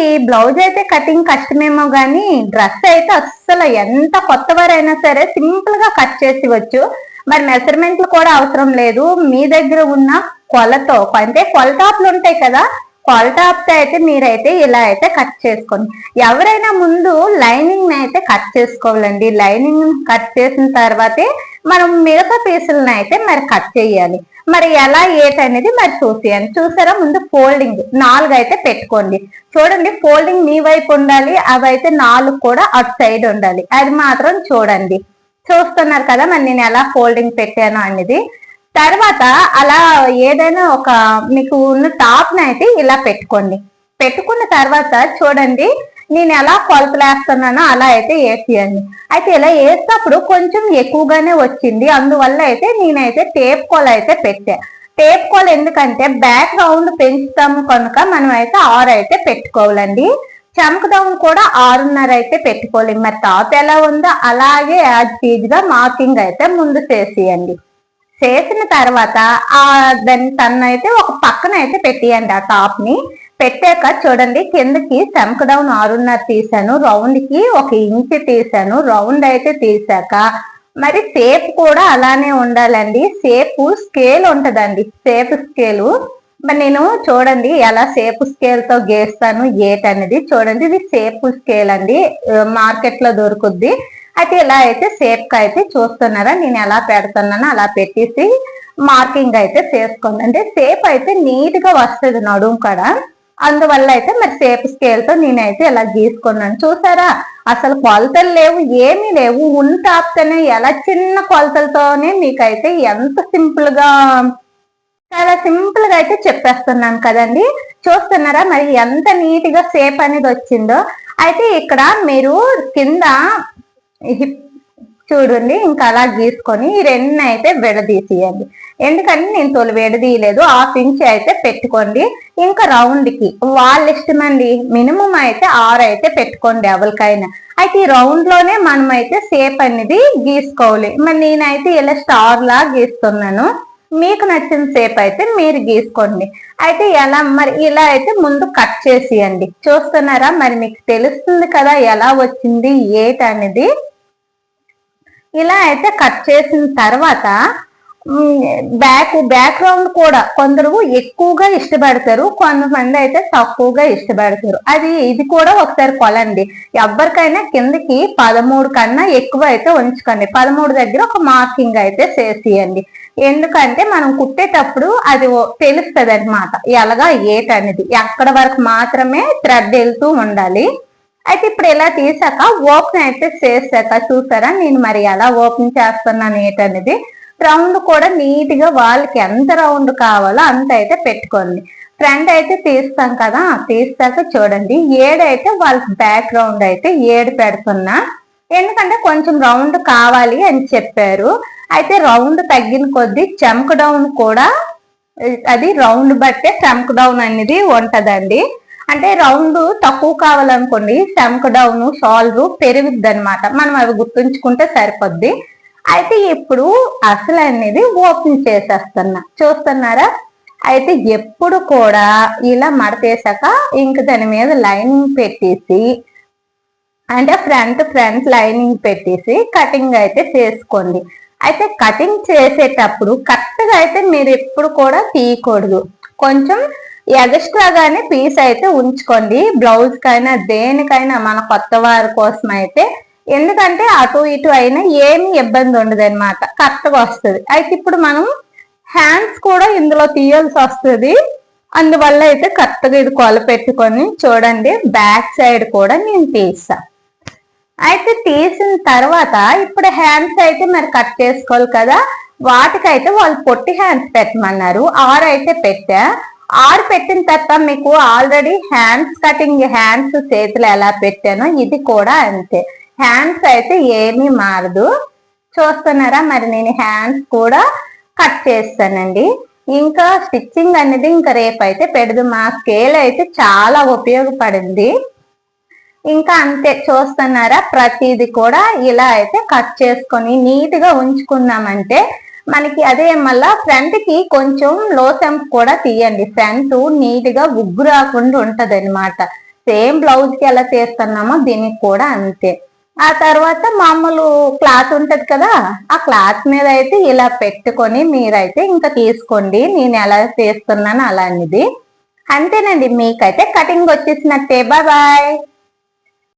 మనకి బ్లౌజ్ అయితే కటింగ్ కష్టమేమో కానీ డ్రెస్ అయితే అస్సలు ఎంత కొత్త వారైనా సరే సింపుల్గా కట్ చేసి వచ్చు. మరి మెజర్మెంట్లు కూడా అవసరం లేదు. మీ దగ్గర ఉన్న కొలతో అంటే కొలటాప్లు ఉంటాయి కదా కొలటాప్తో అయితే మీరైతే ఇలా అయితే కట్ చేసుకోండి. ఎవరైనా ముందు లైనింగ్ అయితే కట్ చేసుకోవాలండి. లైనింగ్ కట్ చేసిన తర్వాతే మనం మిగతా పీసులను అయితే మరి కట్ చేయాలి. మరి ఎలా ఏటనేది మరి చూసేయండి. చూసారా? ముందు ఫోల్డింగ్ నాలుగు అయితే పెట్టుకోండి. చూడండి ఫోల్డింగ్ మీ వైపు ఉండాలి అవి అయితే నాలుగు కూడా అటు సైడ్ ఉండాలి. అది మాత్రం చూడండి. చూస్తున్నారు కదా మరి నేను ఎలా ఫోల్డింగ్ పెట్టాను అనేది. తర్వాత అలా ఏదైనా ఒక మీకు ఉన్న టాప్ని అయితే ఇలా పెట్టుకోండి. పెట్టుకున్న తర్వాత చూడండి నేను ఎలా కొలతలు వేస్తున్నానో అలా అయితే వేసేయండి. అయితే ఇలా వేసినప్పుడు కొంచెం ఎక్కువగానే వచ్చింది. అందువల్ల అయితే నేనైతే టేప్ కోల అయితే పెట్టా. టేప్ కోల ఎందుకంటే బ్యాక్ రౌండ్ పెంచుతాము కనుక మనం అయితే ఆరు అయితే పెట్టుకోవాలండి. చమకదౌన్ కూడా ఆరున్నర అయితే పెట్టుకోవాలి. మరి టాప్ ఎలా ఉందో అలాగే యాజ్ టీజ్గా మార్కింగ్ అయితే ముందు చేసేయండి. చేసిన తర్వాత ఆ దాన్ని తన అయితే ఒక పక్కన అయితే పెట్టియండి ఆ టాప్ని. పెట్టాక చూడండి కిందకి శంఖ డౌన్ ఆరున్నర తీసాను రౌండ్కి ఒక ఇంచ్ తీసాను రౌండ్ అయితే తీసాక మరి సేప్ కూడా అలానే ఉండాలండి. సేపు స్కేల్ ఉంటదండి. సేపు స్కేలు మరి నేను చూడండి ఎలా సేపు స్కేల్తో గేస్తాను ఏట్ అనేది. చూడండి ఇది సేపు స్కేల్ అండి. మార్కెట్లో దొరుకుద్ది. అయితే ఇలా అయితే సేఫ్గా అయితే చూస్తున్నారా నేను ఎలా పెడుతున్నానో అలా పెట్టేసి మార్కింగ్ అయితే చేసుకోండి అంటే సేఫ్ అయితే నీట్గా వస్తుంది నడుము కూడా. అందువల్ల అయితే మరి సేపు స్కేల్తో నేనైతే ఇలా గీసుకున్నాను. చూసారా? అసలు కొలతలు లేవు ఏమీ లేవు. ఉంటాప్తేనే ఎలా చిన్న కొలతలతోనే మీకైతే ఎంత సింపుల్గా చాలా సింపుల్గా అయితే చెప్పేస్తున్నాను కదండి. చూస్తున్నారా మరి ఎంత నీట్గా సేప్ అనేది వచ్చిందో? అయితే ఇక్కడ మీరు కింద హిప్ చూడండి ఇంకా అలా గీసుకొని ఈ రెండు అయితే విడదీసేయండి. ఎందుకంటే నేను తొలి వేడదీయలేదు హాఫ్ ఇంచ్ అయితే పెట్టుకోండి. ఇంకా రౌండ్కి వాళ్ళ ఇష్టమండి మినిమం అయితే ఆరు అయితే పెట్టుకోండి ఎవరికైనా. అయితే ఈ రౌండ్లోనే మనం అయితే సేప్ అనేది గీసుకోవాలి. మరి నేనైతే ఇలా స్టార్ లా గీస్తున్నాను. మీకు నచ్చిన సేప్ అయితే మీరు గీసుకోండి. అయితే ఎలా మరి ఇలా అయితే ముందు కట్ చేసేయండి. చూస్తున్నారా? మరి మీకు తెలుస్తుంది కదా ఎలా వచ్చింది ఏట్ అనేది ఇలా అయితే కట్ చేసిన తర్వాత బ్యాక్ బ్యాక్గ్రౌండ్ కూడా కొందరు ఎక్కువగా ఇష్టపడతారు కొంతమంది అయితే తక్కువగా ఇష్టపడతారు. అది ఇది కూడా ఒకసారి కొలండి. ఎవరికైనా కిందకి పదమూడు కన్నా ఎక్కువ అయితే ఉంచుకోండి. పదమూడు దగ్గర ఒక మార్కింగ్ అయితే చేసేయండి. ఎందుకంటే మనం కుట్టేటప్పుడు అది తెలుస్తుంది అనమాట ఎలాగా ఏట్ అనేది ఎక్కడ వరకు మాత్రమే థ్రెడ్ వెళ్తూ ఉండాలి. అయితే ఇప్పుడు ఇలా తీసాక ఓపెన్ అయితే చేసాక చూసారా? నేను మరి ఎలా ఓపెన్ చేస్తున్నాను ఏంటనేది? రౌండ్ కూడా నీట్గా వాళ్ళకి ఎంత రౌండ్ కావాలో అంత అయితే పెట్టుకోండి. ఫ్రంట్ అయితే తీస్తాం కదా తీస్తాక చూడండి. ఏడైతే వాళ్ళకి బ్యాక్గ్రౌండ్ అయితే ఏడు పెడుతున్నా. ఎందుకంటే కొంచెం రౌండ్ కావాలి అని చెప్పారు. అయితే రౌండ్ తగ్గిన కొద్దీ చెంక్ డౌన్ కూడా అది రౌండ్ బట్టే చెంక్ డౌన్ అనేది ఉంటదండి. అంటే రౌండ్ తక్కువ కావాలనుకోండి చెంక్ డౌన్ షాల్వ్ పెరుగుద్ది అనమాట మనం అవి గుర్తుంచుకుంటే సరిపోద్ది. అయితే ఇప్పుడు అసలు అనేది ఓపెన్ చేసేస్తున్నా చూస్తున్నారా? అయితే ఎప్పుడు కూడా ఇలా మడతేసాక ఇంక దాని మీద లైనింగ్ పెట్టేసి అంటే ఫ్రంట్ ఫ్రంట్ లైనింగ్ పెట్టేసి కటింగ్ అయితే చేసుకోండి. అయితే కటింగ్ చేసేటప్పుడు కరెక్ట్గా అయితే మీరు ఎప్పుడు కూడా తీయకూడదు. కొంచెం ఎగస్ట్రాగానే పీస్ అయితే ఉంచుకోండి. బ్లౌజ్ కైనా దేనికైనా మన కొత్త వారి కోసం అయితే ఎందుకంటే అటు ఇటు అయినా ఏమి ఇబ్బంది ఉండదు అనమాట కరెక్ట్గా వస్తుంది. అయితే ఇప్పుడు మనం హ్యాండ్స్ కూడా ఇందులో తీయాల్సి వస్తుంది. అందువల్ల అయితే కరెక్ట్గా ఇది కొల పెట్టుకొని చూడండి బ్యాక్ సైడ్ కూడా నేను తీసా అయితే తీసిన తర్వాత ఇప్పుడు హ్యాండ్స్ అయితే మరి కట్ చేసుకోవాలి కదా. వాటికైతే వాళ్ళు పొట్టి హ్యాండ్స్ పెట్టమన్నారు. ఆరు అయితే పెట్టా. ఆరు పెట్టిన తర్వాత మీకు ఆల్రెడీ హ్యాండ్స్ కటింగ్ హ్యాండ్స్ చేతులు ఎలా పెట్టానో ఇది కూడా అంతే. హ్యాండ్స్ అయితే ఏమీ మారదు. చూస్తున్నారా? మరి నేను హ్యాండ్స్ కూడా కట్ చేస్తానండి. ఇంకా స్టిచ్చింగ్ అనేది ఇంకా రేపు అయితే పెడదు. మా స్కేల్ అయితే చాలా ఉపయోగపడింది. ఇంకా అంతే. చూస్తున్నారా? ప్రతిది కూడా ఇలా అయితే కట్ చేసుకొని నీట్గా ఉంచుకున్నామంటే మనకి అదే మళ్ళా ఫ్రంట్కి కొంచెం లో సెంప్ కూడా తీయండి. ఫ్రంట్ నీట్గా ఉగ్గు రాకుండా ఉంటది సేమ్ బ్లౌజ్కి ఎలా చేస్తున్నామో దీనికి కూడా అంతే. ఆ తర్వాత మామూలు క్లాత్ ఉంటది కదా ఆ క్లాత్ మీద అయితే ఇలా పెట్టుకొని మీరైతే ఇంకా తీసుకోండి నేను ఎలా చేస్తున్నాను అలా అనేది అంతేనండి మీకైతే కటింగ్ వచ్చేసినట్టే. Bye bye.